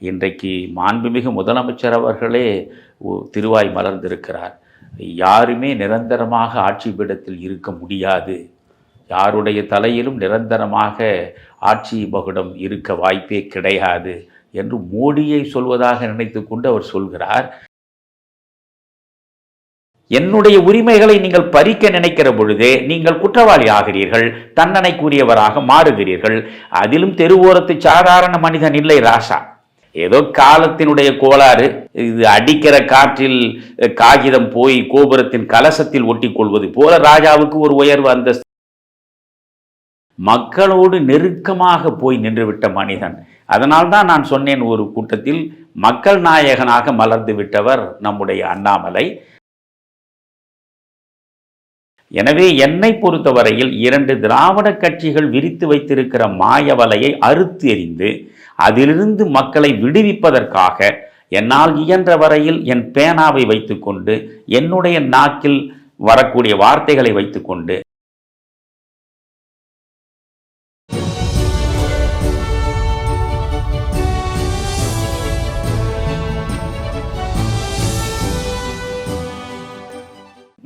இன்றைக்கு மாண்புமிகு முதலமைச்சர் அவர்களே திருவாய் மலர்ந்திருக்கிறார். யாருமே நிரந்தரமாக ஆட்சி பீடத்தில் இருக்க முடியாது. யாருடைய தலையிலும் நிரந்தரமாக ஆட்சி பகுடம் இருக்க வாய்ப்பே கிடையாது என்று மோடியை சொல்வதாக நினைத்து கொண்டு அவர் சொல்கிறார். என்னுடைய உரிமைகளை நீங்கள் பறிக்க நினைக்கிற பொழுதே நீங்கள் குற்றவாளி ஆகிறீர்கள் தண்டனைக்குரியவராக மாறுகிறீர்கள். அதிலும் தெருவோரத்து சாதாரண மனிதன் இல்லை ராசா. ஏதோ காலத்தினுடைய கோளாறு. இது அடிக்கிற காற்றில் காகிதம் போய் கோபுரத்தின் கலசத்தில் ஒட்டிக் கொள்வது போல ராஜாவுக்கு ஒரு உயர்வு அந்தஸ்து மக்களோடு நெருக்கமாக போய் நின்றுவிட்ட மனிதன். அதனால்தான் நான் சொன்னேன் ஒரு கூட்டத்தில் மக்கள் நாயகனாக மலர்ந்து விட்டவர் நம்முடைய அண்ணாமலை. எனவே என்னை பொறுத்தவரையில் இரண்டு திராவிட கட்சிகள் விரித்து வைத்திருக்கிற மாயவலையை அறுத்து எறிந்து அதிலிருந்து மக்களை விடுவிப்பதற்காக என்னால் இயன்ற வரையில் என் பேனாவை வைத்துக்கொண்டு என்னுடைய நாக்கில் வரக்கூடிய வார்த்தைகளை வைத்துக்கொண்டு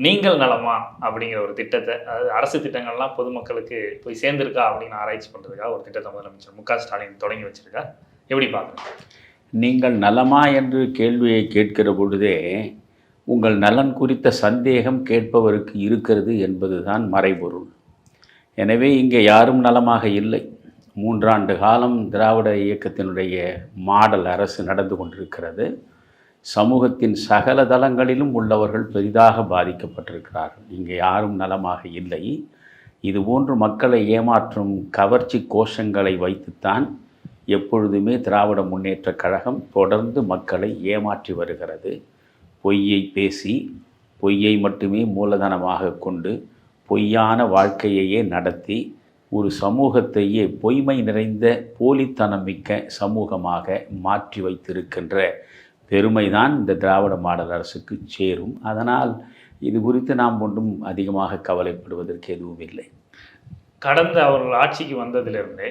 நீங்கள் நலமா அப்படிங்கிற ஒரு திட்டத்தை அதாவது அரசு திட்டங்கள்லாம் பொதுமக்களுக்கு போய் சேர்ந்திருக்கா அப்படின்னு ஆராய்ச்சி பண்ணுறதுக்காக ஒரு திட்டத்தை முதலமைச்சர் மு க ஸ்டாலின் தொடங்கி வச்சிருக்கா எப்படி பார்க்குறேன் நீங்கள் நலமா என்று கேள்வியை கேட்கிற பொழுதே உங்கள் நலன் குறித்த சந்தேகம் கேட்பவருக்கு இருக்கிறது என்பதுதான் மறைபொருள். எனவே இங்கே யாரும் நலமாக இல்லை. மூன்றாண்டு காலம் திராவிட இயக்கத்தினுடைய மாடல் அரசு நடந்து கொண்டிருக்கிறது. சமூகத்தின் சகல தளங்களிலும் உள்ளவர்கள் பெரிதாக பாதிக்கப்பட்டிருக்கிறார்கள். இங்கே யாரும் நலமாக இல்லை. இதுபோன்று மக்களை ஏமாற்றும் கவர்ச்சி கோஷங்களை வைத்துத்தான் எப்பொழுதுமே திராவிட முன்னேற்றக் கழகம் தொடர்ந்து மக்களை ஏமாற்றி வருகிறது. பொய்யை பேசி பொய்யை மட்டுமே மூலதனமாக கொண்டு பொய்யான வாழ்க்கையையே நடத்தி ஒரு சமூகத்தையே பொய்மை நிறைந்த போலித்தனம் மிக்க சமூகமாக மாற்றி வைத்திருக்கின்ற பெருமைதான் இந்த திராவிட மாடல் அரசுக்கு சேரும். அதனால் இது குறித்து நாம் ஒன்றும் அதிகமாக கவலைப்படுவதற்கு எதுவும் இல்லை. கடந்த அவர்கள் ஆட்சிக்கு வந்ததிலிருந்தே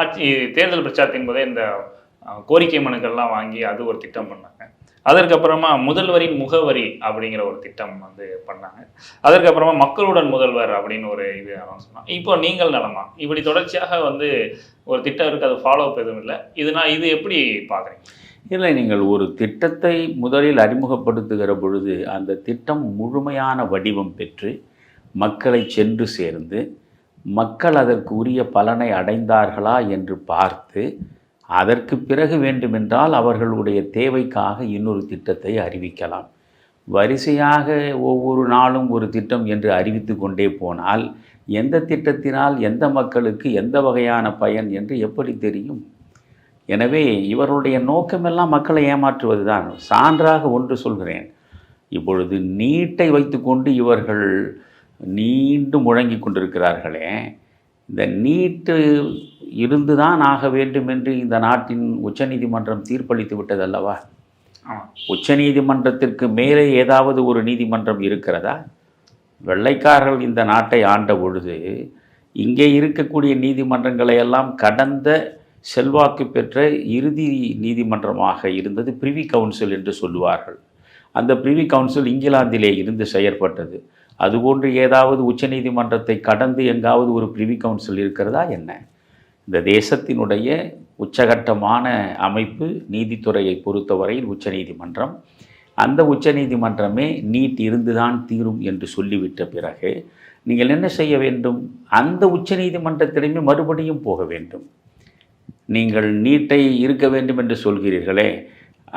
ஆட்சி தேர்தல் பிரச்சாரத்தின் போதே இந்த கோரிக்கை மனுக்கள்லாம் வாங்கி அது ஒரு திட்டம் பண்ணாங்க. அதற்கப்புறமா முதல்வரின் முகவரி அப்படிங்கிற ஒரு திட்டம் வந்து பண்ணாங்க. அதற்கப்புறமா மக்களுடன் முதல்வர் அப்படின்னு ஒரு இது சொன்னாங்க இப்போ நீங்கள் நலமா? இப்படி தொடர்ச்சியாக வந்து ஒரு திட்டம் இருக்கு அது ஃபாலோ அப் எதுவும் இல்லை. இதுனா இது எப்படி பார்க்குறீங்க? இல்லை நீங்கள் ஒரு திட்டத்தை முதலில் அறிமுகப்படுத்துகிற பொழுது அந்த திட்டம் முழுமையான வடிவம் பெற்று மக்களை சென்று சேர்ந்து மக்கள் அதற்கு உரிய பலனை அடைந்தார்களா என்று பார்த்து அதற்கு பிறகு வேண்டுமென்றால் அவர்களுடைய தேவைக்காக இன்னொரு திட்டத்தை அறிவிக்கலாம். வரிசையாக ஒவ்வொரு நாளும் ஒரு திட்டம் என்று அறிவித்து கொண்டே போனால் எந்த திட்டத்தினால் எந்த மக்களுக்கு எந்த வகையான பயன் என்று எப்படி தெரியும்? எனவே இவருடைய நோக்கமெல்லாம் மக்களை ஏமாற்றுவது தான் சான்றாக ஒன்று சொல்கிறேன். இப்பொழுது நீட்டை வைத்துக்கொண்டு இவர்கள் நீண்டு முழங்கி கொண்டிருக்கிறார்களே. இந்த நீட்டு இருந்துதான் ஆக வேண்டும் என்று இந்த நாட்டின் உச்சநீதிமன்றம் தீர்ப்பளித்து விட்டது அல்லவா? ஆமாம் உச்சநீதிமன்றத்திற்கு மேலே ஏதாவது ஒரு நீதிமன்றம் இருக்கிறதா? வெள்ளைக்காரர்கள் இந்த நாட்டை ஆண்ட பொழுது இங்கே இருக்கக்கூடிய நீதிமன்றங்களை எல்லாம் கடந்த செல்வாக்கு பெற்ற இறுதி நீதிமன்றமாக இருந்தது பிரிவி கவுன்சில் என்று சொல்லுவார்கள். அந்த பிரிவி கவுன்சில் இங்கிலாந்திலே இருந்து செயற்பட்டது. அதுபோன்று ஏதாவது உச்சநீதிமன்றத்தை கடந்து எங்காவது ஒரு பிரிவி கவுன்சில் இருக்கிறதா என்ன? இந்த தேசத்தினுடைய உச்சகட்டமான அமைப்பு நீதித்துறையை பொறுத்தவரையில் உச்சநீதிமன்றம் அந்த உச்சநீதிமன்றமே நீட் இருந்துதான் தீரும் என்று சொல்லிவிட்ட பிறகு நீங்கள் என்ன செய்ய வேண்டும்? அந்த உச்சநீதிமன்றத்திடமே மறுபடியும் போக வேண்டும். நீங்கள் நீட்டை இருக்க வேண்டும் என்று சொல்கிறீர்களே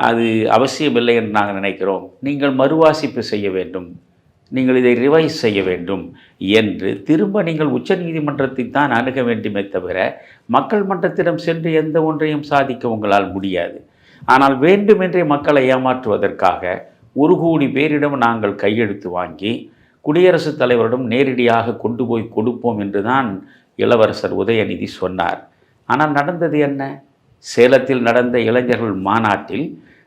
அது அவசியமில்லை என்று நாங்கள் நினைக்கிறோம். நீங்கள் மறுவாசிப்பு செய்ய வேண்டும். நீங்கள் இதை ரிவைஸ் செய்ய வேண்டும் என்று திரும்ப நீங்கள் உச்சநீதிமன்றத்தை தான் அணுக வேண்டுமே தவிர மக்கள் மன்றத்திடம் சென்று எந்த ஒன்றையும் சாதிக்க உங்களால் முடியாது. ஆனால் வேண்டுமென்றே மக்களை ஏமாற்றுவதற்காக ஒரு கோடி பேரிடம் நாங்கள் கையெழுத்து வாங்கி குடியரசுத் தலைவரிடம் நேரடியாக கொண்டு போய் கொடுப்போம் என்று தான் இளவரசர் உதயநிதி சொன்னார். ஆனால் நடந்தது என்ன? சேலத்தில் நடந்த இளைஞர்கள் மாநாட்டில்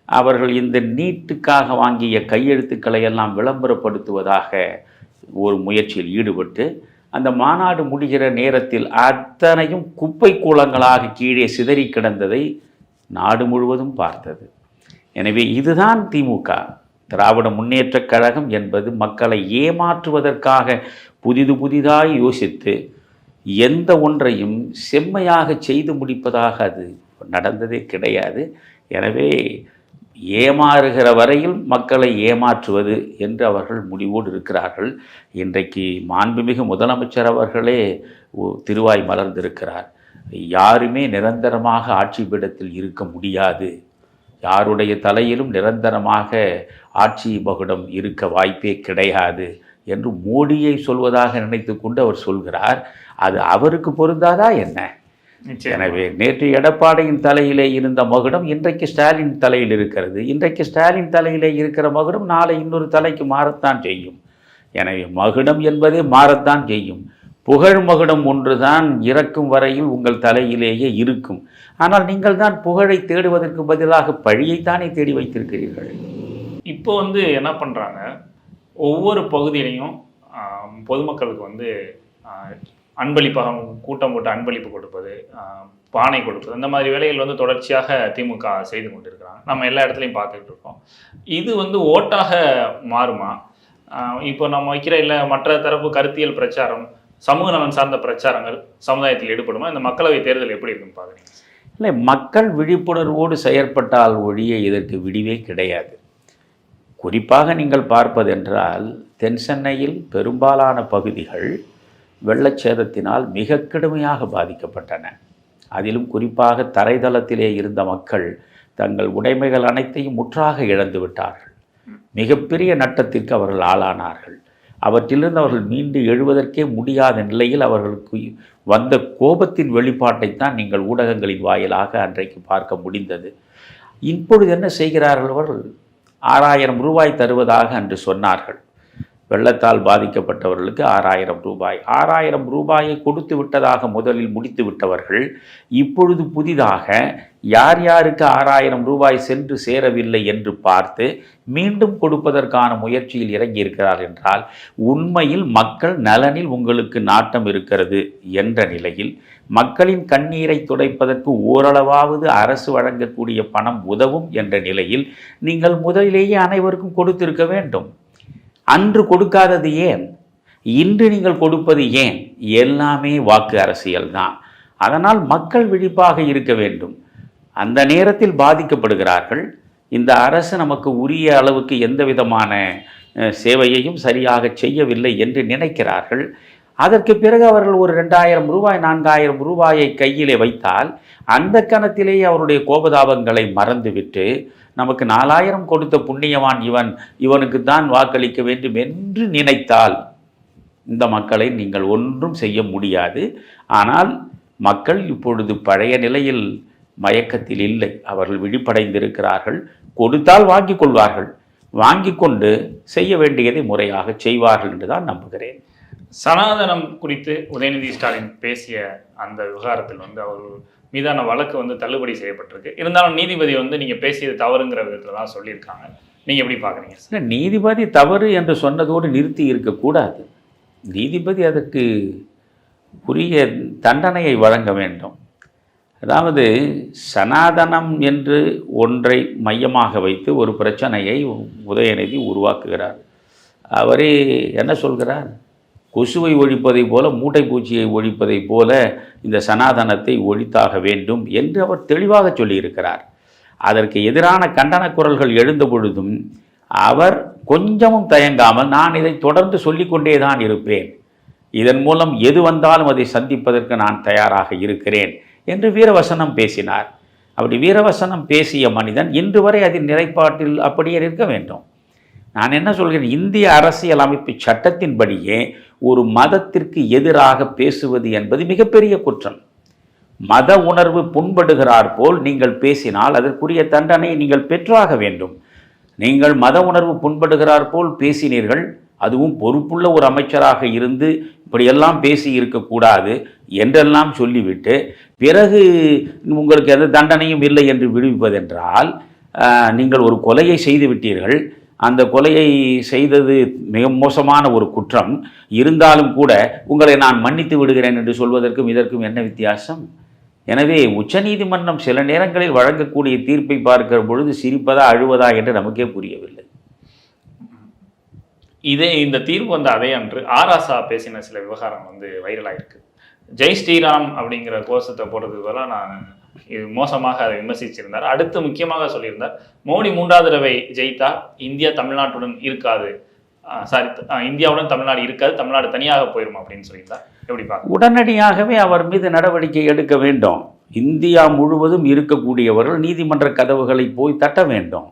அவர்கள் இந்த நீட்டுக்காக வாங்கிய கையெழுத்துக்களை எல்லாம் விளம்பரப்படுத்துவதாக ஒரு முயற்சியில் ஈடுபட்டு அந்த மாநாடு முடிகிற நேரத்தில் அத்தனையும் குப்பை கூலங்களாக கீழே சிதறி கிடந்ததை நாடு முழுவதும் பார்த்தது. எனவே இதுதான் திமுக. திராவிட முன்னேற்றக் கழகம் என்பது மக்களை ஏமாற்றுவதற்காக புதிது புதிதாய் யோசித்து எந்த ஒன்றையும் செம்மையாக செய்து முடிப்பதாக அது நடந்ததே கிடையாது. எனவே ஏமாறுகிற வரையில் மக்களை ஏமாற்றுவது என்று அவர்கள் முடிவோடு இருக்கிறார்கள். இன்றைக்கு மாண்புமிகு முதலமைச்சர் அவர்களே திருவாய் மலர்ந்திருக்கிறார். யாருமே நிரந்தரமாக ஆட்சி பீடத்தில் இருக்க முடியாது. யாருடைய தலையிலும் நிரந்தரமாக ஆட்சி பகுடம் இருக்க வாய்ப்பே கிடையாது. என்று மோடியை சொல்வதாக நினைத்து கொண்டு அவர் சொல்கிறார் அது அவருக்கு பொருந்தாதா என்ன? எனவே நேற்று எடப்பாடியின் தலையிலே இருந்த மகுடம் இன்றைக்கு ஸ்டாலின் தலையில் இருக்கிறது. இன்றைக்கு ஸ்டாலின் தலையிலே இருக்கிற மகுடம் நாளை இன்னொரு தலைக்கு மாறத்தான் செய்யும். எனவே மகுடம் என்பதே மாறத்தான் செய்யும். புகழ் மகுடம் ஒன்றுதான் இறக்கும் வரையில் உங்கள் தலையிலேயே இருக்கும். ஆனால் நீங்கள் தான் புகழை தேடுவதற்கு பதிலாக பழியைத்தானே தேடி வைத்திருக்கிறீர்கள்? இப்போ வந்து என்ன பண்ணுறாங்க ஒவ்வொரு பகுதியிலையும் பொதுமக்களுக்கு வந்து அன்பளிப்பாக கூட்டம் போட்டு அன்பளிப்பு கொடுப்பது பானை கொடுப்பது இந்த மாதிரி வேலைகள் வந்து தொடர்ச்சியாக திமுக செய்து கொண்டிருக்கிறாங்க. நம்ம எல்லா இடத்துலையும் பார்த்துக்கிட்டு இருக்கோம். இது வந்து ஓட்டாக மாறுமா? இப்போ நம்ம வைக்கிற இல்லை மற்ற தரப்பு கருத்தியல் பிரச்சாரம் சமூக நலன் சார்ந்த பிரச்சாரங்கள் சமுதாயத்தில் ஈடுபடுமா? இந்த மக்களவை தேர்தல் எப்படி இருக்குன்னு பார்க்குறீங்க? இல்லை மக்கள் விழிப்புணர்வோடு செயற்பட்டால் ஒழிய இதற்கு விடிவே கிடையாது. குறிப்பாக நீங்கள் பார்ப்பதென்றால் தென் சென்னையில் பெரும்பாலான பகுதிகள் வெள்ளச்சேதத்தினால் மிக கடுமையாக பாதிக்கப்பட்டன. அதிலும் குறிப்பாக தரைதளத்திலே இருந்த மக்கள் தங்கள் உடைமைகள் அனைத்தையும் முற்றாக இழந்து விட்டார்கள். மிகப்பெரிய நட்டத்திற்கு அவர்கள் ஆளானார்கள். அவற்றிலிருந்து அவர்கள் மீண்டு எழுவதற்கே முடியாத நிலையில் அவர்களுக்கு வந்த கோபத்தின் வெளிப்பாட்டைத்தான் நீங்கள் ஊடகங்களின் வாயிலாக அன்றைக்கு பார்க்க முடிந்தது. இப்பொழுது என்ன செய்கிறார்கள் அவர்கள்? ஆறாயிரம் ரூபாய் தருவதாக அன்று சொன்னார்கள். வெள்ளத்தால் பாதிக்கப்பட்டவர்களுக்கு ஆறாயிரம் ரூபாய். ஆறாயிரம் ரூபாயை கொடுத்து விட்டதாக முதலில் முடித்து விட்டவர்கள் இப்பொழுது புதிதாக யார் யாருக்கு ஆறாயிரம் ரூபாய் சென்று சேரவில்லை என்று பார்த்து மீண்டும் கொடுப்பதற்கான முயற்சியில் இறங்கியிருக்கிறார் என்றால் உண்மையில் மக்கள் நலனில் உங்களுக்கு நாட்டம் இருக்கிறது என்ற நிலையில் மக்களின் கண்ணீரை துடைப்பதற்கு ஓரளவாவது அரசு வழங்கக்கூடிய பணம் உதவும் என்ற நிலையில் நீங்கள் முதலிலேயே அனைவருக்கும் கொடுத்திருக்க வேண்டும். அன்று கொடுக்காதது ஏன்? இன்று நீங்கள் கொடுப்பது ஏன்? எல்லாமே வாக்கு அரசியல் தான். அதனால் மக்கள் விழிப்பாக இருக்க வேண்டும். அந்த நேரத்தில் பாதிக்கப்படுகிறார்கள். இந்த அரசு நமக்கு உரிய அளவுக்கு எந்த விதமான சேவையையும் சரியாக செய்யவில்லை என்று நினைக்கிறார்கள். அதற்கு பிறகு அவர்கள் ஒரு ரெண்டாயிரம் ரூபாய் நான்காயிரம் ரூபாயை கையிலே வைத்தால் அந்த கணத்திலேயே அவருடைய கோபதாபங்களை மறந்துவிட்டு நமக்கு நாலாயிரம் கொடுத்த புண்ணியவான் இவன் இவனுக்கு தான் வாக்களிக்க வேண்டும் என்று நினைத்தால் இந்த மக்களை நீங்கள் ஒன்றும் செய்ய முடியாது. ஆனால் மக்கள் இப்பொழுது பழைய நிலையில் மயக்கத்தில் இல்லை. அவர்கள் விழிப்படைந்திருக்கிறார்கள். கொடுத்தால் வாங்கிக் கொள்வார்கள். வாங்கி கொண்டு செய்ய வேண்டியதை முறையாக செய்வார்கள் என்று தான் நம்புகிறேன். சனாதனம் குறித்து உதயநிதி ஸ்டாலின் பேசிய அந்த விவகாரத்தில் வந்து அவர் மீதான வழக்கு வந்து தள்ளுபடி செய்யப்பட்டிருக்கு. இருந்தாலும் நீதிபதி வந்து நீங்கள் பேசியது தவறுங்கிற விதத்தில் தான் சொல்லியிருக்காங்க. நீங்கள் எப்படி பார்க்குறீங்க? இல்லை நீதிபதி தவறு என்று சொன்னதோடு நிறுத்தி இருக்கக்கூடாது நீதிபதி அதற்கு உரிய தண்டனையை வழங்க வேண்டும். அதாவது சனாதனம் என்று ஒன்றை மையமாக வைத்து ஒரு பிரச்சனையை உதயநிதி உருவாக்குகிறார். அவரே என்ன சொல்கிறார்? கொசுவை ஒழிப்பதைப் போல மூட்டை பூச்சியை ஒழிப்பதைப் போல இந்த சனாதனத்தை ஒழித்தாக வேண்டும் என்று அவர் தெளிவாக சொல்லியிருக்கிறார். அதற்கு எதிரான கண்டன குரல்கள் எழுந்த பொழுதும் அவர் கொஞ்சமும் தயங்காமல் நான் இதை தொடர்ந்து சொல்லிக்கொண்டே தான் இருப்பேன். இதன் மூலம் எது வந்தாலும் அதை சந்திப்பதற்கு நான் தயாராக இருக்கிறேன் என்று வீரவசனம் பேசினார். அப்படி வீரவசனம் பேசிய மனிதன் இன்று வரை அதன் நிலைப்பாட்டில் அப்படியே இருக்க வேண்டும். நான் என்ன சொல்கிறேன் இந்திய அரசியல் அமைப்பு சட்டத்தின்படியே ஒரு மதத்திற்கு எதிராக பேசுவது என்பது மிகப்பெரிய குற்றம். மத உணர்வு புண்படுகிறார் போல் நீங்கள் பேசினால் அதற்குரிய தண்டனை நீங்கள் பெற்றாக வேண்டும். நீங்கள் மத உணர்வு புண்படுகிறார் போல் பேசினீர்கள் அதுவும் பொறுப்புள்ள ஒரு அமைச்சராக இருந்து இப்படியெல்லாம் பேசி இருக்கக்கூடாது என்றெல்லாம் சொல்லிவிட்டு பிறகு உங்களுக்கு எந்த தண்டனையும் இல்லை என்று விடுவிப்பதென்றால் நீங்கள் ஒரு கொலையை செய்து விட்டீர்கள் அந்த கொலையை செய்தது மிக மோசமான ஒரு குற்றம். இருந்தாலும் கூட உங்களை நான் மன்னித்து விடுகிறேன் என்று சொல்வதற்கும் இதற்கும் என்ன வித்தியாசம்? எனவே உச்சநீதிமன்றம் சில நேரங்களில் வழங்கக்கூடிய தீர்ப்பை பார்க்கிற பொழுது சிரிப்பதா அழுவதா என்று நமக்கே புரியவில்லை. இதே இந்த தீர்ப்பு வந்த அதே அன்று ஆராசா பேசின சில விவகாரம் வந்து வைரலாகிருக்கு ஜெய் ஸ்ரீராம் அப்படிங்கிற கோஷத்தை போடுறதுக்கு பதிலாக நான் இது மோசமாக அதை விமர்சிச்சிருந்தார். அடுத்து முக்கியமாக சொல்லியிருந்தார் மோடி மூன்றாவது தடவை ஜெயித்தா இந்தியா தமிழ்நாட்டுடன் இருக்காது. சாரி இந்தியாவுடன் தமிழ்நாடு இருக்காது தமிழ்நாடு தனியாக போயிடும் அப்படின்னு சொல்லியிருந்தார். எப்படி பார்க்க உடனடியாகவே அவர் மீது நடவடிக்கை எடுக்க வேண்டும். இந்தியா முழுவதும் இருக்கக்கூடியவர்கள் நீதிமன்ற கதவுகளை போய் தட்ட வேண்டும்.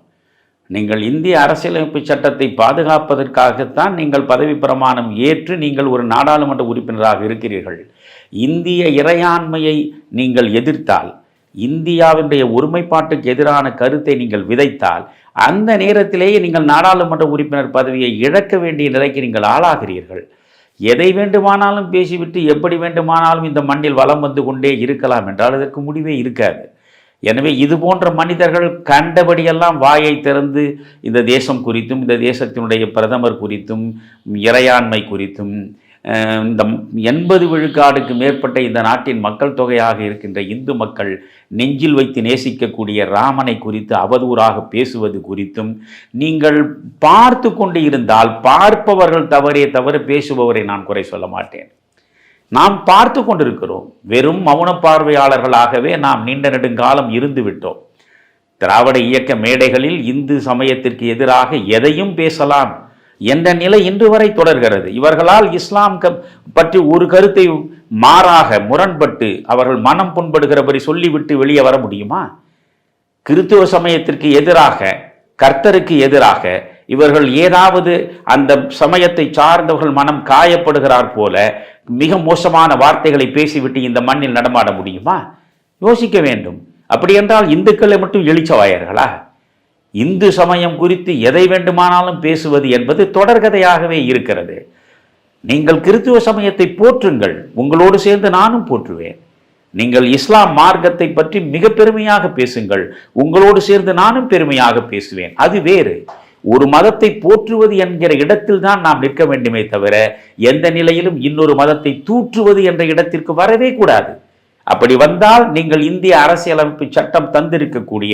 நீங்கள் இந்திய அரசியலமைப்பு சட்டத்தை பாதுகாப்பதற்காகத்தான் நீங்கள் பதவி பிரமாணம் ஏற்று நீங்கள் ஒரு நாடாளுமன்ற உறுப்பினராக இருக்கிறீர்கள். இந்திய இறையாண்மையை நீங்கள் எதிர்த்தால் இந்தியாவினுடைய ஒருமைப்பாட்டுக்கு எதிரான கருத்தை நீங்கள் விதைத்தால் அந்த நேரத்திலேயே நீங்கள் நாடாளுமன்ற உறுப்பினர் பதவியை இழக்க வேண்டிய நிலைக்கு நீங்கள் ஆளாகிறீர்கள். எதை வேண்டுமானாலும் பேசிவிட்டு எப்படி வேண்டுமானாலும் இந்த மண்ணில் வலம் வந்து கொண்டே இருக்கலாம் என்றால் அதற்கு முடிவே இருக்காது. எனவே இது போன்ற மனிதர்கள் கண்டபடியெல்லாம் வாயை திறந்து இந்த தேசம் குறித்தும் இந்த தேசத்தினுடைய பிரதமர் குறித்தும் இறையாண்மை குறித்தும் இந்த எண்பது விழுக்காடுக்கு மேற்பட்ட இந்த நாட்டின் மக்கள் தொகையாக இருக்கின்ற இந்து மக்கள் நெஞ்சில் வைத்து நேசிக்கக்கூடிய ராமனை குறித்து அவதூறாக பேசுவது குறித்தும் நீங்கள் பார்த்து கொண்டு இருந்தால் பார்ப்பவர்கள் தவறே தவிர பேசுபவரை நான் குறை சொல்ல மாட்டேன். நாம் பார்த்து கொண்டிருக்கிறோம். வெறும் மௌன பார்வையாளர்களாகவே நாம் நீண்ட நெடுங்காலம் இருந்து விட்டோம். திராவிட இயக்க மேடைகளில் இந்து சமயத்திற்கு எதிராக எதையும் பேசலாம். என்ற நிலை இன்று வரை தொடர்கிறது? இவர்களால் இஸ்லாம் க- பற்றி ஒரு கருத்தை மாறாக முரண்பட்டு அவர்கள் மனம் புண்படுகிறபடி சொல்லிவிட்டு வெளியே வர முடியுமா? கிறித்துவ சமயத்திற்கு எதிராக கர்த்தருக்கு எதிராக இவர்கள் ஏதாவது அந்த சமயத்தை சார்ந்தவர்கள் மனம் காயப்படுகிறார் போல மிக மோசமான வார்த்தைகளை பேசிவிட்டு இந்த மண்ணில் நடமாட முடியுமா? யோசிக்க வேண்டும். அப்படி என்றால் இந்துக்களை மட்டும் எழுச்சவாயர்களா இந்து சமயம் குறித்து எதை வேண்டுமானாலும் பேசுவது என்பது தொடர்கதையாகவே இருக்கிறது. நீங்கள் கிறித்துவ சமயத்தை போற்றுங்கள். உங்களோடு சேர்ந்து நானும் போற்றுவேன். நீங்கள் இஸ்லாம் மார்க்கத்தை பற்றி மிக பெருமையாக பேசுங்கள். உங்களோடு சேர்ந்து நானும் பெருமையாக பேசுவேன். அது வேறு. ஒரு மதத்தை போற்றுவது என்கிற இடத்தில் தான் நாம் நிற்க வேண்டுமே தவிர எந்த நிலையிலும் இன்னொரு மதத்தை தூற்றுவது என்ற இடத்திற்கு வரவே கூடாது. அப்படி வந்தால் நீங்கள் இந்திய அரசியலமைப்பு சட்டம் தந்திருக்கக்கூடிய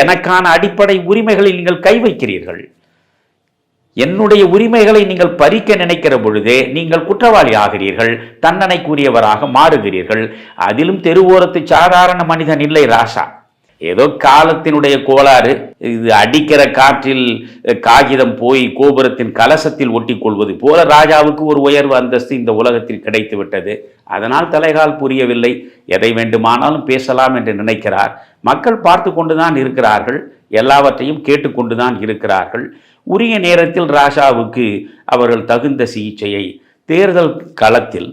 எனக்கான அடிப்படை உரிமைகளை நீங்கள் கை வைக்கிறீர்கள். என்னுடைய உரிமைகளை நீங்கள் பறிக்க நினைக்கிற பொழுதே நீங்கள் குற்றவாளி ஆகிறீர்கள் தண்டனைக்குரியவராக மாறுகிறீர்கள். அதிலும் தெருவோரத்து சாதாரண மனிதன் இல்லை ராசா. ஏதோ காலத்தினுடைய கோளாறு. இது அடிக்கிற காற்றில் காகிதம் போய் கோபுரத்தின் கலசத்தில் ஒட்டிக்கொள்வது போல ராஜாவுக்கு ஒரு உயர்வு அந்தஸ்து இந்த உலகத்தில் கிடைத்து விட்டது அதனால் தலைகால் புரியவில்லை. எதை வேண்டுமானாலும் பேசலாம் என்று நினைக்கிறார். மக்கள் பார்த்து கொண்டுதான் இருக்கிறார்கள். எல்லாவற்றையும் கேட்டுக்கொண்டுதான் இருக்கிறார்கள். உரிய நேரத்தில் ராஜாவுக்கு அவர்கள் தகுந்த சிகிச்சையை தேர்தல் களத்தில்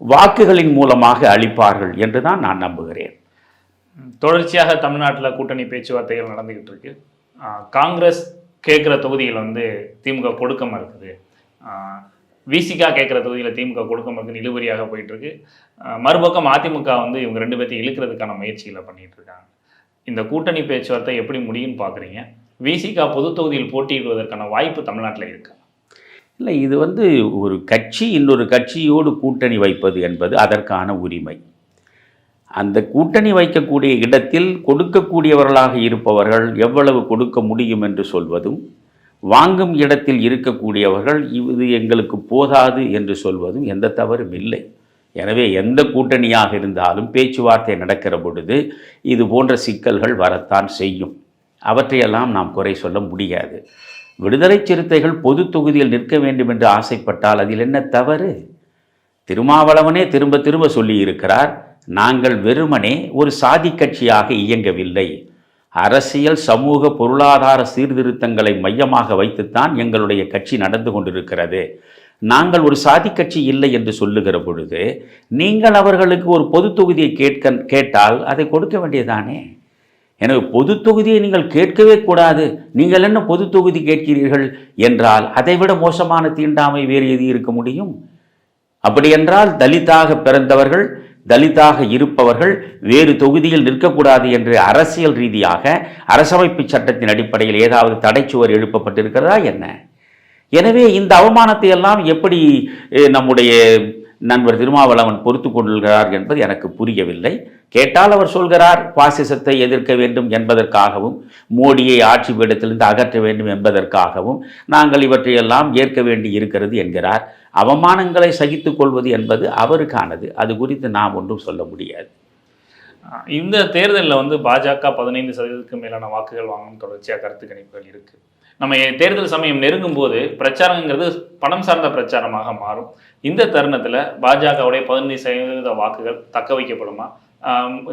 வாக்குகளின் மூலமாக அளிப்பார்கள் என்று தான் நான் நம்புகிறேன். தொடர்ச்சியாக தமிழ்நாட்டில் கூட்டணி பேச்சுவார்த்தைகள் நடந்துக்கிட்டு இருக்கு. காங்கிரஸ் கேட்குற தொகுதியில் வந்து திமுக கொடுக்கமாக இருக்குது. விசிகா கேட்குற தொகுதியில் திமுக கொடுக்கமாக இருக்கு இழுபறியாக போயிட்டுருக்கு மறுபக்கம் அதிமுக வந்து இவங்க ரெண்டு பேர்த்தையும் இழுக்கிறதுக்கான முயற்சிகளை பண்ணிகிட்டு இருக்காங்க. இந்த கூட்டணி பேச்சுவார்த்தை எப்படி முடியும்னு பார்க்குறீங்க விசிகா பொது தொகுதியில் போட்டியிடுவதற்கான வாய்ப்பு தமிழ்நாட்டில் இருக்கா? இல்லை இது வந்து ஒரு கட்சி இன்னொரு கட்சியோடு கூட்டணி வைப்பது என்பது அதற்கான உரிமை. அந்த கூட்டணி வைக்கக்கூடிய இடத்தில் கொடுக்கக்கூடியவர்களாக இருப்பவர்கள் எவ்வளவு கொடுக்க முடியும் என்று சொல்வதும் வாங்கும் இடத்தில் இருக்கக்கூடியவர்கள் இது எங்களுக்கு போதாது என்று சொல்வதும் எந்த தவறும் இல்லை. எனவே எந்த கூட்டணியாக இருந்தாலும் பேச்சுவார்த்தை நடக்கிற பொழுது இது போன்ற சிக்கல்கள் வரத்தான் செய்யும். அவற்றையெல்லாம் நாம் குறை சொல்ல முடியாது. விடுதலை சிறுத்தைகள் பொது தொகுதியில் நிற்க வேண்டும் என்று ஆசைப்பட்டால் அதில் என்ன தவறு? திருமாவளவனே திரும்ப திரும்ப சொல்லியிருக்கிறார் நாங்கள் வெறுமனே ஒரு சாதி கட்சியாக இயங்கவில்லை. அரசியல் சமூக பொருளாதார சீர்திருத்தங்களை மையமாக வைத்துத்தான் எங்களுடைய கட்சி நடந்து கொண்டிருக்கிறது. நாங்கள் ஒரு சாதி கட்சி இல்லை என்று சொல்லுகிற பொழுது நீங்கள் அவர்களுக்கு ஒரு பொது தொகுதியை கேட்க கேட்டால் அதை கொடுக்க வேண்டியதானே எனவே பொது தொகுதியை நீங்கள் கேட்கவே கூடாது. நீங்கள் என்ன பொது தொகுதி கேட்கிறீர்கள் என்றால் அதைவிட மோசமான தீண்டாமை வேறு எது இருக்க முடியும்? அப்படி என்றால் தலித்தாக பிறந்தவர்கள் தலித்தாக இருப்பவர்கள் வேறு தொகுதியில் நிற்கக்கூடாது என்று அரசியல் ரீதியாக அரசமைப்பு சட்டத்தின் அடிப்படையில் ஏதாவது தடைச்சுவர் எழுப்பப்பட்டிருக்கிறதா என்ன? எனவே இந்த அவமானத்தை எல்லாம் எப்படி நம்முடைய நண்பர் திருமாவளவன் பொறுத்து கொள்கிறார் என்பது எனக்கு புரியவில்லை. கேட்டால் அவர் சொல்கிறார் பாசிசத்தை எதிர்க்க வேண்டும் என்பதற்காகவும் மோடியை ஆட்சி பீடத்திலிருந்து அகற்ற வேண்டும் என்பதற்காகவும் நாங்கள் இவற்றையெல்லாம் ஏற்க வேண்டி இருக்கிறது என்கிறார். அவமானங்களை சகித்து கொள்வது என்பது அவருக்கானது. அது குறித்து நாம் ஒன்றும் சொல்ல முடியாது. இந்த தேர்தலில் வந்து பாஜக பதினைந்து சதவீதத்துக்கு மேலான வாக்குகள் வாங்கணும் தொடர்ச்சியாக கருத்து கணிப்புகள் இருக்குது நம்ம தேர்தல் சமயம் நெருங்கும் போது பிரச்சாரங்கிறது பணம் சார்ந்த பிரச்சாரமாக மாறும். இந்த தருணத்தில் பாஜகவுடைய பதினைந்து சதவீத வாக்குகள் தக்க வைக்கப்படுமா?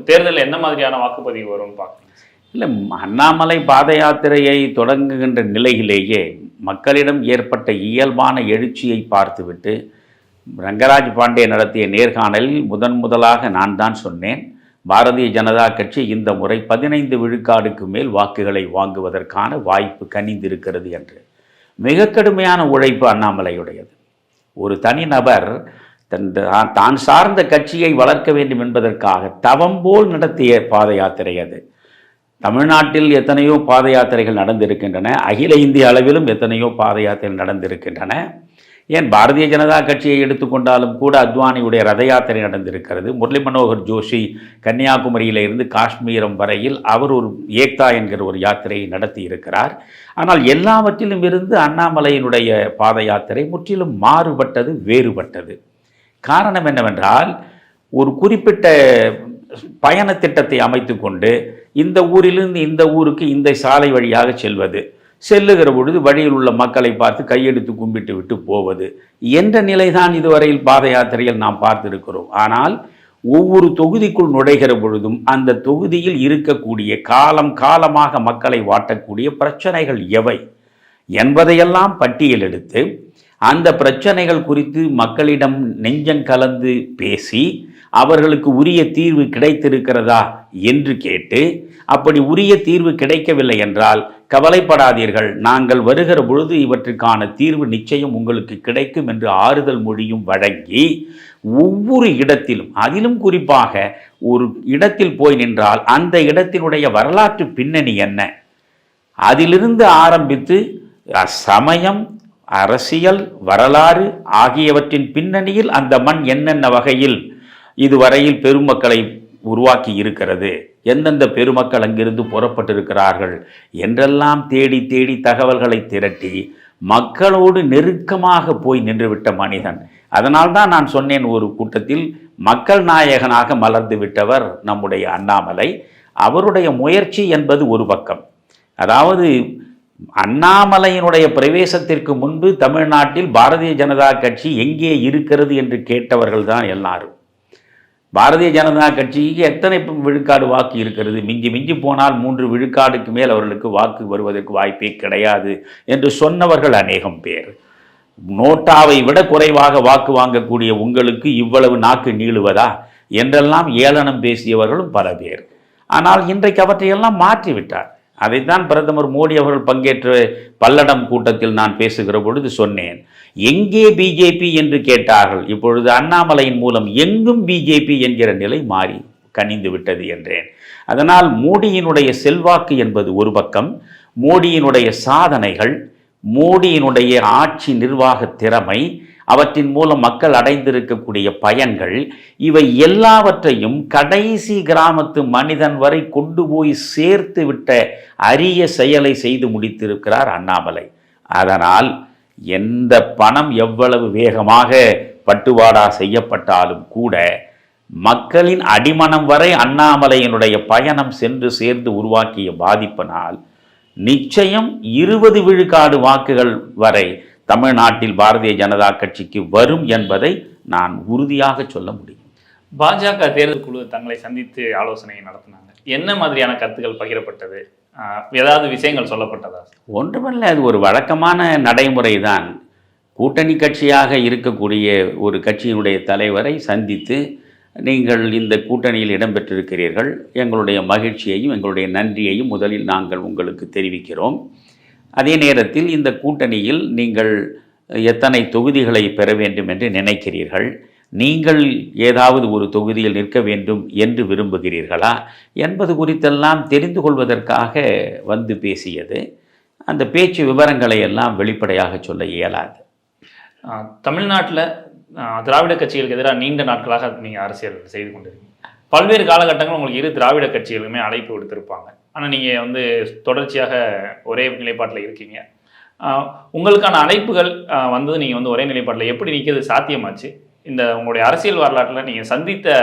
தேர்தலில் என்ன மாதிரியான வாக்குப்பதிவு வரும்னு பார்க்குறீங்க? இல்லை அண்ணாமலை பாத யாத்திரையை தொடங்குகின்ற நிலையிலேயே மக்களிடம் ஏற்பட்ட இயல்பான எழுச்சியை பார்த்துவிட்டு ரங்கராஜ் பாண்டே நடத்திய நேர்காணலில் முதன் முதலாக நான் தான் சொன்னேன். பாரதிய ஜனதா கட்சி இந்த முறை பதினைந்து விழுக்காடுக்கு மேல் வாக்குகளை வாங்குவதற்கான வாய்ப்பு கனிந்திருக்கிறது என்று. மிக கடுமையான உழைப்பு அண்ணாமலையுடையது. ஒரு தனிநபர் தன் தான் சார்ந்த கட்சியை வளர்க்க வேண்டும் என்பதற்காக தவம் போல் நடத்திய பாத யாத்திரை அது. தமிழ்நாட்டில் எத்தனையோ பாத யாத்திரைகள் நடந்திருக்கின்றன அகில இந்திய அளவிலும் எத்தனையோ பாத யாத்திரைகள் நடந்திருக்கின்றன. ஏன் பாரதிய ஜனதா கட்சியை எடுத்துக்கொண்டாலும் கூட அத்வானியுடைய ரத யாத்திரை நடந்திருக்கிறது. முரளி மனோகர் ஜோஷி கன்னியாகுமரியில் இருந்து காஷ்மீரம் வரையில் அவர் ஒரு ஏக்தா என்கிற ஒரு யாத்திரையை நடத்தி இருக்கிறார். ஆனால் எல்லாவற்றிலும் இருந்து அண்ணாமலையினுடைய பாத யாத்திரை முற்றிலும் மாறுபட்டது வேறுபட்டது. காரணம் என்னவென்றால் ஒரு குறிப்பிட்ட பயண திட்டத்தை அமைத்துக்கொண்டு இந்த ஊரிலிருந்து இந்த ஊருக்கு இந்த சாலை வழியாக செல்வது செல்லுகிற பொழுது வழியில் உள்ள மக்களை பார்த்து கையெடுத்து கும்பிட்டு விட்டு போவது. என்ற நிலைதான் இதுவரையில் பாத யாத்திரையில் நாம் பார்த்திருக்கிறோம். ஆனால் ஒவ்வொரு தொகுதிக்குள் நுழைகிற பொழுதும் அந்த தொகுதியில் இருக்கக்கூடிய காலம் காலமாக மக்களை வாட்டக்கூடிய பிரச்சனைகள் எவை என்பதையெல்லாம் பட்டியலெடுத்து அந்த பிரச்சனைகள் குறித்து மக்களிடம் நெஞ்சம் கலந்து பேசி அவர்களுக்கு உரிய தீர்வு கிடைத்திருக்கிறதா என்று கேட்டு அப்படி உரிய தீர்வு கிடைக்கவில்லை என்றால் கவலைப்படாதீர்கள். நாங்கள் வருகிற பொழுது இவற்றுக்கான தீர்வு நிச்சயம் உங்களுக்கு கிடைக்கும் என்று ஆறுதல் மொழியும் வழங்கி ஒவ்வொரு இடத்திலும் அதிலும் குறிப்பாக ஒரு இடத்தில் போய் நின்றால் அந்த இடத்தினுடைய வரலாற்று பின்னணி என்ன? அதிலிருந்து ஆரம்பித்து சமயம் அரசியல் வரலாறு ஆகியவற்றின் பின்னணியில் அந்த மண் என்னென்ன வகையில் இதுவரையில் பெருமக்களை உருவாக்கி இருக்கிறது எந்தெந்த பெருமக்கள் அங்கிருந்து புறப்பட்டிருக்கிறார்கள் என்றெல்லாம் தேடி தேடி தகவல்களை திரட்டி மக்களோடு நெருக்கமாக போய் நின்றுவிட்ட மனிதன். அதனால்தான் நான் சொன்னேன் ஒரு கூட்டத்தில் மக்கள் நாயகனாக மலர்ந்து விட்டவர் நம்முடைய அண்ணாமலை. அவருடைய முயற்சி என்பது ஒரு பக்கம். அதாவது அண்ணாமலையினுடைய பிரவேசத்திற்கு முன்பு தமிழ்நாட்டில் பாரதிய ஜனதா கட்சி எங்கே இருக்கிறது என்று கேட்டவர்கள் தான் எல்லாரும். பாரதிய ஜனதா கட்சிக்கு எத்தனை விழுக்காடு வாக்கு இருக்கிறது? மிஞ்சி மிஞ்சி போனால் மூன்று விழுக்காடுக்கு மேல் அவர்களுக்கு வாக்கு வருவதற்கு வாய்ப்பே கிடையாது என்று சொன்னவர்கள் அநேகம் பேர். நோட்டாவை விட குறைவாக வாக்கு வாங்கக்கூடிய உங்களுக்கு இவ்வளவு நாக்கு நீளுவதா? என்றெல்லாம் ஏளனம் பேசியவர்களும் பல பேர். ஆனால் இன்றைக்கு அவற்றையெல்லாம் மாற்றிவிட்டார். அதைத்தான் பிரதமர் மோடி அவர்கள் பங்கேற்ற பல்லடம் கூட்டத்தில் நான் பேசுகிற பொழுது சொன்னேன். எங்கே பிஜேபி என்று கேட்டார்கள்? இப்பொழுது அண்ணாமலையின் மூலம் எங்கும் பிஜேபி என்கிற நிலை மாறி கனிந்து விட்டது என்றேன். அதனால் மோடியினுடைய செல்வாக்கு என்பது ஒரு பக்கம் மோடியினுடைய சாதனைகள் மோடியினுடைய ஆட்சி நிர்வாக திறமை அவற்றின் மூலம் மக்கள் அடைந்திருக்கக்கூடிய பயன்கள் இவை எல்லாவற்றையும் கடைசி கிராமத்து மனிதன் வரை கொண்டு போய் சேர்த்து விட்ட அரிய செயலை செய்து முடித்திருக்கிறார் அண்ணாமலை. அதனால் எந்த பணம் எவ்வளவு வேகமாக பட்டுவாடா செய்யப்பட்டாலும் கூட மக்களின் அடிமனம் வரை அண்ணாமலையினுடைய பயணம் சென்று சேர்ந்து உருவாக்கிய பாதிப்பினால் நிச்சயம் இருபது விழுக்காடு வாக்குகள் வரை தமிழ்நாட்டில் பாரதிய ஜனதா கட்சிக்கு வரும் என்பதை நான் உறுதியாக சொல்ல முடியும். பாஜக தேர்தல் குழு தங்களை சந்தித்து ஆலோசனை நடத்தினாங்க. என்ன மாதிரியான கருத்துக்கள் பகிரப்பட்டது? ஏதாவது விஷயங்கள் சொல்லப்பட்டதா? ஒன்றுமல்ல. அது ஒரு வழக்கமான நடைமுறை தான் கூட்டணி கட்சியாக இருக்கக்கூடிய ஒரு கட்சியினுடைய தலைவரை சந்தித்து நீங்கள் இந்த கூட்டணியில் இடம்பெற்றிருக்கிறீர்கள். எங்களுடைய மகிழ்ச்சியையும் எங்களுடைய நன்றியையும் முதலில் நாங்கள் உங்களுக்கு தெரிவிக்கிறோம். அதே நேரத்தில் இந்த கூட்டணியில் நீங்கள் எத்தனை தொகுதிகளை பெற வேண்டும் என்று நினைக்கிறீர்கள்? நீங்கள் ஏதாவது ஒரு தொகுதியில் நிற்க வேண்டும் என்று விரும்புகிறீர்களா? என்பது குறித்தெல்லாம் தெரிந்து கொள்வதற்காக வந்து பேசியது. அந்த பேச்சு விவரங்களை எல்லாம் வெளிப்படையாக சொல்ல இயலாது. தமிழ்நாட்டில் திராவிட கட்சிகளுக்கு எதிராக நீண்ட நாட்களாக நீங்கள் அரசியல் செய்து கொண்டிருக்கீங்க. பல்வேறு காலகட்டங்கள் உங்களுக்கு இரு திராவிட கட்சிகளுமே அழைப்பு விடுத்திருப்பாங்க. ஆனால் நீங்கள் வந்து தொடர்ச்சியாக ஒரே நிலைப்பாட்டில் இருக்கீங்க. உங்களுக்கான அழைப்புகள் வந்தது நீங்கள் வந்து ஒரே நிலைப்பாட்டில். எப்படி நிற்கிறது சாத்தியமாச்சு? இந்த உங்களுடைய அரசியல் வரலாற்றில் நீங்கள் சந்தித்த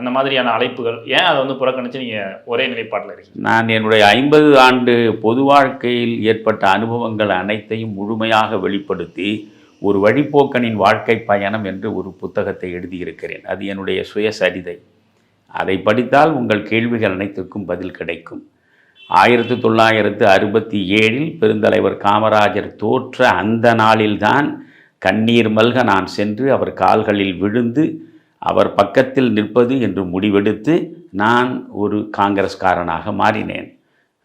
அந்த மாதிரியான அழைப்புகள் ஏன் அதை வந்து புறக்கணித்து நீங்கள் ஒரே நிலைப்பாட்டில் இருக்கீங்க? நான் என்னுடைய ஐம்பது ஆண்டு பொது வாழ்க்கையில் ஏற்பட்ட அனுபவங்கள் அனைத்தையும் முழுமையாக வெளிப்படுத்தி ஒரு வழிப்போக்கனின் வாழ்க்கை பயணம் என்று ஒரு புத்தகத்தை எழுதியிருக்கிறேன். அது என்னுடைய சுயசரிதை. அதை படித்தால் உங்கள் கேள்விகள் அனைத்துக்கும் பதில் கிடைக்கும். ஆயிரத்தி தொள்ளாயிரத்து அறுபத்தி ஏழில் பெருந்தலைவர் காமராஜர் தோற்ற அந்த நாளில்தான் கண்ணீர் மல்க நான் சென்று அவர் கால்களில் விழுந்து அவர் பக்கத்தில் நிற்பது என்று முடிவெடுத்து நான் ஒரு காங்கிரஸ்காரனாக மாறினேன்.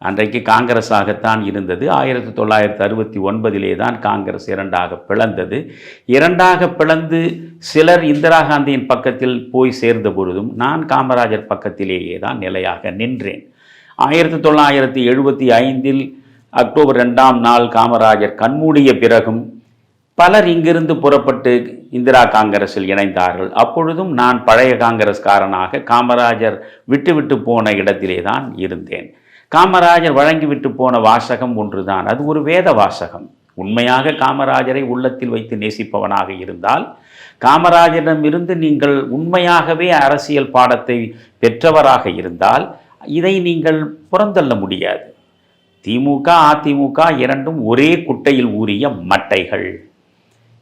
அன்றைக்கு காங்கிரஸாகத்தான் இருந்தது. ஆயிரத்தி தொள்ளாயிரத்தி அறுபத்தி ஒன்பதிலே தான் காங்கிரஸ் இரண்டாக பிளந்தது. இரண்டாக பிளந்து சிலர் இந்திரா காந்தியின் பக்கத்தில் போய் சேர்ந்த பொழுதும் நான் காமராஜர் பக்கத்திலேயே தான் நிலையாக நின்றேன். ஆயிரத்தி தொள்ளாயிரத்தி எழுபத்தி ஐந்தில் அக்டோபர் ரெண்டாம் நாள் காமராஜர் கண்மூடிய பிறகும் பலர் இங்கிருந்து புறப்பட்டு இந்திரா காங்கிரஸில் இணைந்தார்கள். அப்பொழுதும் நான் பழைய காங்கிரஸ்காரனாக காமராஜர் விட்டுவிட்டு போன இடத்திலே தான் இருந்தேன். காமராஜர் வழங்கிவிட்டு போன வாசகம் ஒன்றுதான். அது ஒரு வேத வாசகம். உண்மையாக காமராஜரை உள்ளத்தில் வைத்து நேசிப்பவனாக இருந்தால் காமராஜரிடமிருந்து நீங்கள் உண்மையாகவே அரசியல் பாடத்தை பெற்றவராக இருந்தால் இதை நீங்கள் புறந்தள்ள முடியாது. திமுக அதிமுக இரண்டும் ஒரே குட்டையில் ஊறிய மட்டைகள்.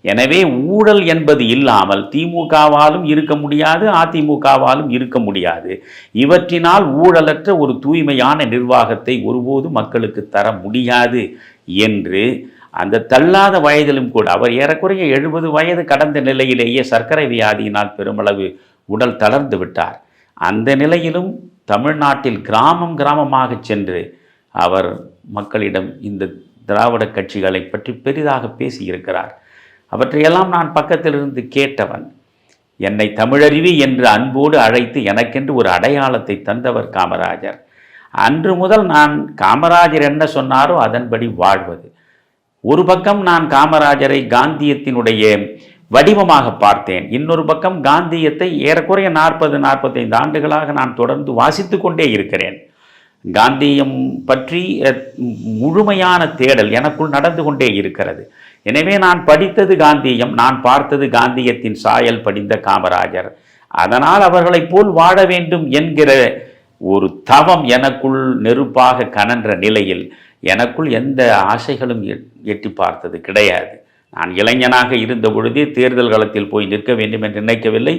எனவே ஊழல் என்பது இல்லாமல் திமுகவாலும் இருக்க முடியாது அதிமுகவாலும் இருக்க முடியாது. இவற்றினால் ஊழலற்ற ஒரு தூய்மையான நிர்வாகத்தை ஒருபோது மக்களுக்கு தர முடியாது என்று அந்த தள்ளாத வயதிலும் கூட அவர் ஏறக்குறைய எழுபது வயது கடந்த நிலையிலேயே சர்க்கரை வியாதியினால் பெருமளவு உடல் தளர்ந்து விட்டார். அந்த நிலையிலும் தமிழ்நாட்டில் கிராமம் கிராமமாக சென்று அவர் மக்களிடம் இந்த திராவிட கட்சிகளை பற்றி பெரிதாக பேசியிருக்கிறார். அவற்றையெல்லாம் நான் பக்கத்திலிருந்து கேட்டவன் என்னை தமிழருவி என்று அன்போடு அழைத்து எனக்கென்று ஒரு அடையாளத்தை தந்தவர் காமராஜர். அன்று முதல் நான் காமராஜர் என்ன சொன்னாரோ அதன்படி வாழ்வது. ஒரு பக்கம் நான் காமராஜரை காந்தியத்தினுடைய வடிவமாக பார்த்தேன். இன்னொரு பக்கம் காந்தியத்தை ஏறக்குறைய நாற்பது நாற்பத்தைந்து ஆண்டுகளாக நான் தொடர்ந்து வாசித்து கொண்டே இருக்கிறேன். காந்தியம் பற்றி முழுமையான தேடல் எனக்குள் நடந்து கொண்டே இருக்கிறது. எனவே நான் படித்தது காந்தியம் நான் பார்த்தது காந்தியத்தின் சாயல் படிந்த காமராஜர். அதனால் அவர்களைப் போல் வாழ வேண்டும் என்கிற ஒரு தவம் எனக்குள் நெருப்பாக கனன்ற நிலையில் எனக்குள் எந்த ஆசைகளும் எட்டி பார்த்தது கிடையாது. நான் இளைஞனாக இருந்த பொழுதே தேர்தல் களத்தில் போய் நிற்க வேண்டும் என்று நினைக்கவில்லை.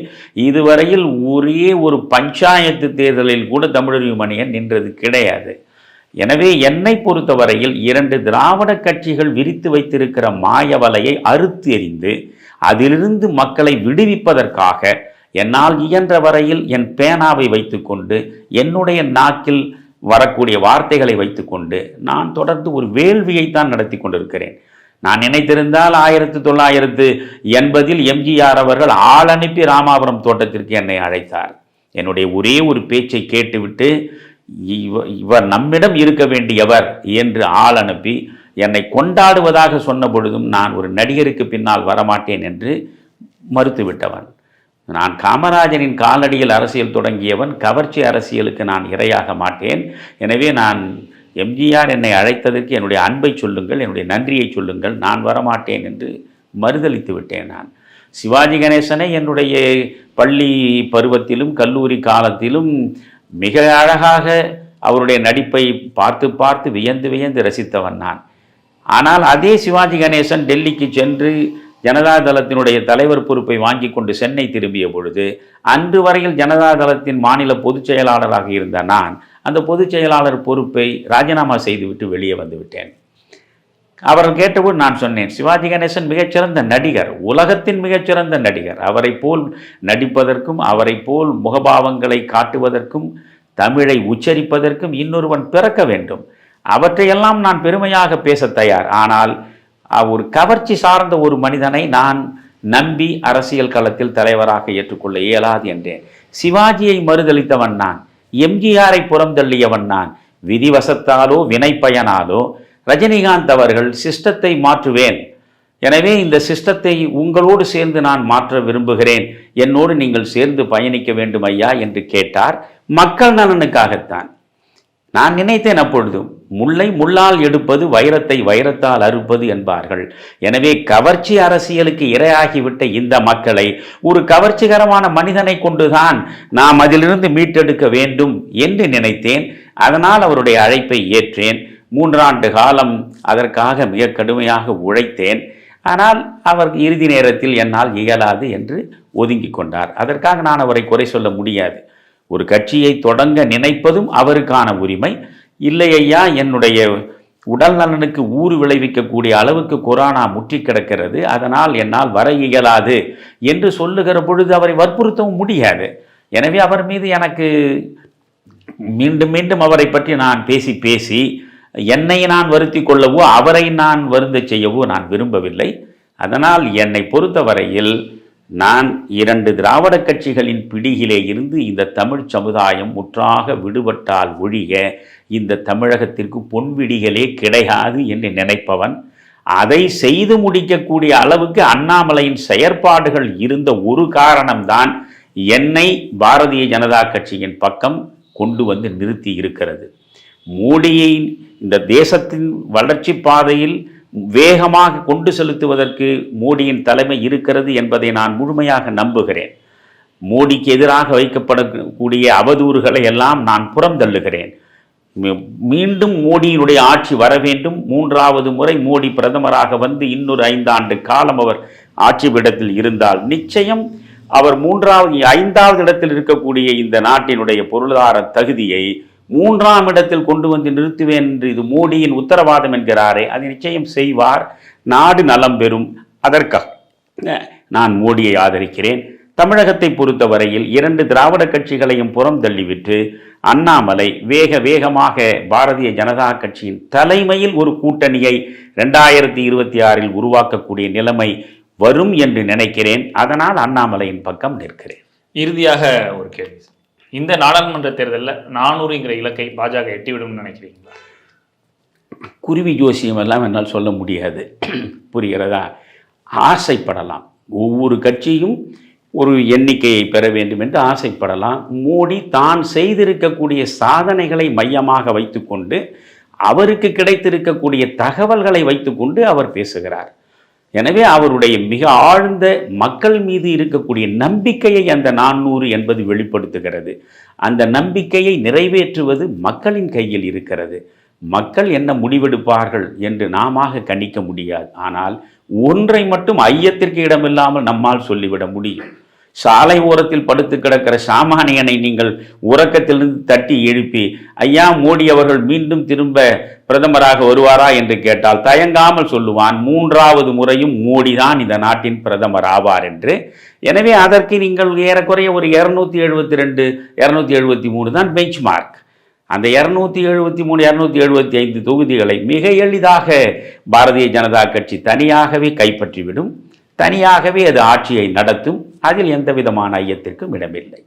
இதுவரையில் ஒரே ஒரு பஞ்சாயத்து தேர்தலில் கூட தமிழறிவு மணியன் நின்றது கிடையாது. எனவே என்னை பொறுத்தவரையில் இரண்டு திராவிட கட்சிகள் விரித்து வைத்திருக்கிற மாயவலையை அறுத்து எறிந்து அதிலிருந்து மக்களை விடுவிப்பதற்காக என்னால் இயன்ற வரையில் என் பேனாவை வைத்துக்கொண்டு என்னுடைய நாக்கில் வரக்கூடிய வார்த்தைகளை வைத்துக்கொண்டு நான் தொடர்ந்து ஒரு வேள்வியைத்தான் நடத்தி கொண்டிருக்கிறேன். நான் நினைத்திருந்தால் ஆயிரத்தி தொள்ளாயிரத்து எண்பதில் எம்ஜிஆர் அவர்கள் ஆள் அனுப்பி ராமாபுரம் தோட்டத்திற்கு என்னை அழைத்தார். என்னுடைய ஒரே ஒரு பேச்சை கேட்டுவிட்டு இவ இவர் நம்மிடம் இருக்க வேண்டியவர் என்று ஆள் அனுப்பி என்னை கொண்டாடுவதாக சொன்ன பொழுதும் நான் ஒரு நடிகருக்கு பின்னால் வரமாட்டேன் என்று மறுத்துவிட்டவன். நான் காமராஜனின் காலடியில் அரசியல் தொடங்கியவன் கவர்ச்சி அரசியலுக்கு நான் இரையாக மாட்டேன். எனவே நான் எம்ஜிஆர் என்னை அழைத்ததற்கு என்னுடைய அன்பை சொல்லுங்கள் என்னுடைய நன்றியை சொல்லுங்கள் நான் வரமாட்டேன் என்று மறுதளித்து விட்டேன் நான். சிவாஜி கணேசனை என்னுடைய பள்ளி பருவத்திலும் கல்லூரி காலத்திலும் மிக அழகாக அவருடைய நடிப்பை பார்த்து பார்த்து வியந்து வியந்து ரசித்தவன் நான். ஆனால் அதே சிவாஜி கணேசன் டெல்லிக்கு சென்று ஜனதாதளத்தினுடைய தலைவர் பொறுப்பை வாங்கி கொண்டு சென்னை திரும்பிய பொழுது அன்று வரையில் ஜனதாதளத்தின் மாநில பொதுச் செயலாளராக இருந்த நான் அந்த பொதுச் செயலாளர் பொறுப்பை ராஜினாமா செய்துவிட்டு வெளியே வந்துவிட்டேன் அவர் கேட்டபோது நான் சொன்னேன் சிவாஜி கணேசன் மிகச்சிறந்த நடிகர் உலகத்தின் மிகச்சிறந்த நடிகர். அவரை போல் நடிப்பதற்கும் அவரை போல் முகபாவங்களை காட்டுவதற்கும் தமிழை உச்சரிப்பதற்கும் இன்னொருவன் பிறக்க வேண்டும். அவற்றையெல்லாம் நான் பெருமையாக பேச தயார். ஆனால் ஒரு கவர்ச்சி சார்ந்த ஒரு மனிதனை நான் நம்பி அரசியல் களத்தில் தலைவராக ஏற்றுக்கொள்ள இயலாது என்றேன். சிவாஜியை மறுதளித்தவன் நான். எம்ஜிஆரை புறந்தள்ளியவன் நான். விதிவசத்தாலோ வினைப்பயனாலோ ரஜினிகாந்த் அவர்கள் சிஸ்டத்தை மாற்றுவேன். எனவே இந்த சிஸ்டத்தை உங்களோடு சேர்ந்து நான் மாற்ற விரும்புகிறேன். என்னோடு நீங்கள் சேர்ந்து பயணிக்க வேண்டும் ஐயா என்று கேட்டார். மக்கள் நலனுக்காகத்தான். நான் நினைத்தேன் அப்பொழுதும். முல்லை முள்ளால் எடுப்பது வைரத்தை வைரத்தால் அறுப்பது என்பார்கள். எனவே கவர்ச்சி அரசியலுக்கு இரையாகிவிட்ட இந்த மக்களை ஒரு கவர்ச்சிகரமான மனிதனை கொண்டுதான் நாம் அதிலிருந்து மீட்டெடுக்க வேண்டும் என்று நினைத்தேன். அதனால் அவருடைய அழைப்பை ஏற்றேன். மூன்றாண்டு காலம் அதற்காக மிக கடுமையாக உழைத்தேன். ஆனால் அவர் இறுதி நேரத்தில் என்னால் இயலாது என்று ஒதுங்கி கொண்டார். அதற்காக நான் அவரை குறை சொல்ல முடியாது. ஒரு கட்சியை தொடங்க நினைப்பதும் அவருக்கான உரிமை. இல்லை ஐயா என்னுடைய உடல் நலனுக்கு ஊறு விளைவிக்கக்கூடிய அளவுக்கு கொரோனா முற்றி கிடக்கிறது. அதனால் என்னால் வர இயலாது என்று சொல்லுகிற பொழுது அவரை வற்புறுத்தவும் முடியாது. எனவே அவர் மீது எனக்கு மீண்டும் மீண்டும் அவரை பற்றி நான் பேசி பேசி என்னை நான் வருத்தி கொள்ளவோ அவரை நான் வருந்த செய்யவோ நான் விரும்பவில்லை. அதனால் என்னை பொறுத்தவரையில் நான் இரண்டு திராவிட கட்சிகளின் பிடியிலே இருந்து இந்த தமிழ் சமுதாயம் முற்றாக விடுபட்டால் ஒழிய இந்த தமிழகத்திற்கு பொன்விடிகளே கிடையாது என்று நினைப்பவன் அதை செய்து முடிக்கக்கூடிய அளவுக்கு அண்ணாமலையின் செயற்பாடுகள் இருந்த ஒரு காரணம்தான் என்னை பாரதிய ஜனதா கட்சியின் பக்கம் கொண்டு வந்து நிறுத்தி இருக்கிறது. மோடியை இந்த தேசத்தின் வளர்ச்சி பாதையில் வேகமாக கொண்டு செலுத்துவதற்கு மோடியின் தலைமை இருக்கிறது என்பதை நான் முழுமையாக நம்புகிறேன். மோடிக்கு எதிராக வைக்கப்படக்கூடிய அவதூறுகளை எல்லாம் நான் புறந்தள்ளுகிறேன் மீ- மீண்டும் மோடியினுடைய ஆட்சி வர வேண்டும். மூன்றாவது முறை மோடி பிரதமராக வந்து இன்னொரு ஐந்தாண்டு காலம் அவர் ஆட்சி பீடத்தில் இருந்தால் நிச்சயம் அவர் மூன்றாவது ஐந்தாவது இடத்தில் இருக்கக்கூடிய இந்த நாட்டினுடைய பொருளாதார தகுதியை மூன்றாம் இடத்தில் கொண்டு வந்து நிறுத்துவேன் என்று இது மோடியின் உத்தரவாதம் என்கிறாரே அதை நிச்சயம் செய்வார். நாடு நலம் பெறும். அதற்காக நான் மோடியை ஆதரிக்கிறேன். தமிழகத்தை பொறுத்தவரையில் இரண்டு திராவிட கட்சிகளையும் புறம் தள்ளிவிட்டு அண்ணாமலை வேக வேகமாக பாரதிய ஜனதா கட்சியின் தலைமையில் ஒரு கூட்டணியை ரெண்டாயிரத்தி இருபத்தி ஆறில் உருவாக்கக்கூடிய நிலைமை வரும் என்று நினைக்கிறேன். அதனால் அண்ணாமலையின் பக்கம் நிற்கிறேன். இறுதியாக ஒரு கேள்வி. இந்த நாடாளுமன்ற தேர்தலில் நானூறுங்கிற இலக்கை பாஜக எட்டிவிடும் நினைக்கிறீங்களா? குருவி ஜோசியம் எல்லாம் என்னால் சொல்ல முடியாது. புரிகிறதா? ஆசைப்படலாம். ஒவ்வொரு கட்சியும் ஒரு எண்ணிக்கையை பெற வேண்டும் என்று ஆசைப்படலாம். மோடி தான் செய்திருக்கக்கூடிய சாதனைகளை மையமாக வைத்துக்கொண்டு அவருக்கு கிடைத்திருக்கக்கூடிய தகவல்களை வைத்துக்கொண்டு அவர் பேசுகிறார். எனவே அவருடைய மிக ஆழ்ந்த மக்கள் மீது இருக்கக்கூடிய நம்பிக்கையை அந்த நானூறு என்பது வெளிப்படுத்துகிறது. அந்த நம்பிக்கையை நிறைவேற்றுவது மக்களின் கையில் இருக்கிறது. மக்கள் என்ன முடிவெடுப்பார்கள் என்று நாமாக கணிக்க முடியாது. ஆனால் ஒன்றை மட்டும் ஐயத்திற்கு இடமில்லாமல் நம்மால் சொல்லிவிட முடியும். சாலை ஓரத்தில் படுத்து கிடக்கிற சாமானியனை நீங்கள் உறக்கத்திலிருந்து தட்டி எழுப்பி ஐயா மோடி அவர்கள் மீண்டும் திரும்ப பிரதமராக வருவாரா? என்று கேட்டால் தயங்காமல் சொல்லுவான் மூன்றாவது முறையும் மோடி தான் இந்த நாட்டின் பிரதமர் ஆவார் என்று. எனவே அதற்கு நீங்கள் ஏறக்குறைய ஒரு இரநூத்தி எழுபத்தி ரெண்டு இரநூத்தி எழுபத்தி மூணு தான் பெஞ்ச் மார்க் அந்த இரநூத்தி எழுபத்தி மூணு இரநூத்தி எழுபத்தி ஐந்து தொகுதிகளை மிக எளிதாக பாரதிய ஜனதா கட்சி தனியாகவே கைப்பற்றிவிடும். தனியாகவே அது ஆட்சியை நடத்தும் அதில் எந்த விதமான ஐயத்திற்கும் இடமில்லை.